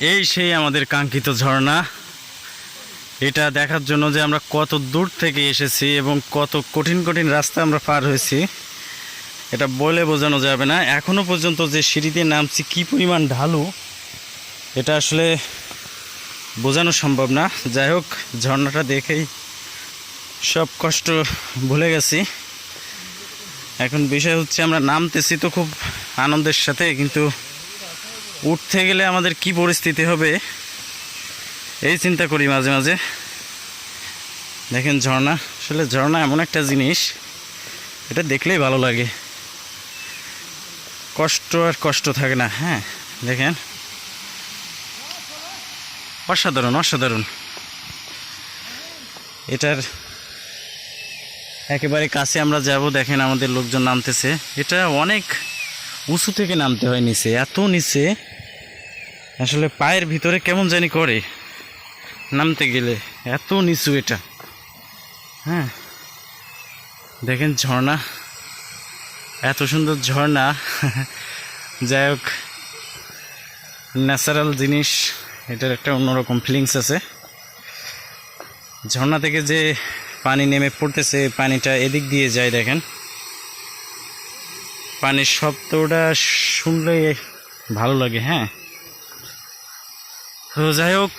এই সেই আমাদের কাঙ্ক্ষিত ঝর্ণা। এটা দেখার জন্য যে আমরা কত দূর থেকে এসেছি এবং কত কঠিন কঠিন রাস্তা আমরা পার হয়েছি। এটা বলে বোঝানো যাবে না। এখনও পর্যন্ত যে সিঁড়িতে নামছি, কি পরিমাণ ঢালু, এটা আসলে বোঝানো সম্ভব না। যাই হোক, ঝর্ণাটা দেখেই সব কষ্ট ভুলে গেছি। এখন বিষয় হচ্ছে আমরা নামতেছি তো খুব আনন্দের সাথে, কিন্তু উঠতে গেলে আমাদের কি পরিস্থিতি হবে? এই চিন্তা করি মাঝে মাঝে। দেখেন ঝর্ণা, আসলে ঝর্ণা এমন একটা জিনিস, এটা দেখলেই ভালো লাগে। কষ্ট আর কষ্ট থাকে না হ্যাঁ? দেখেন। অসাধারণ অসাধারণ। এটার একেবারে কাছে আমরা যাব, দেখেন আমাদের লোকজন নামতেছে। এটা অনেক উঁচু থেকে নামতে হয় নিচে, এত নিচে। আসলে পায়ের ভিতরে কেমন জানি করে নামতে গেলে। এত নিচু এটা। হ্যাঁ। দেখেন ঝর্ণা। এত সুন্দর ঝর্ণা। যাই হোক ন্যাচারাল জিনিস। এটার একটা অন্যরকম ফিলিংস আছে। ঝর্ণা থেকে যে পানি নেমে পড়তেছে, পানিটা এদিক দিয়ে যায় দেখেন। পানির শব্দটা শুনলে ভালো লাগে হ্যাঁ। যাই হোক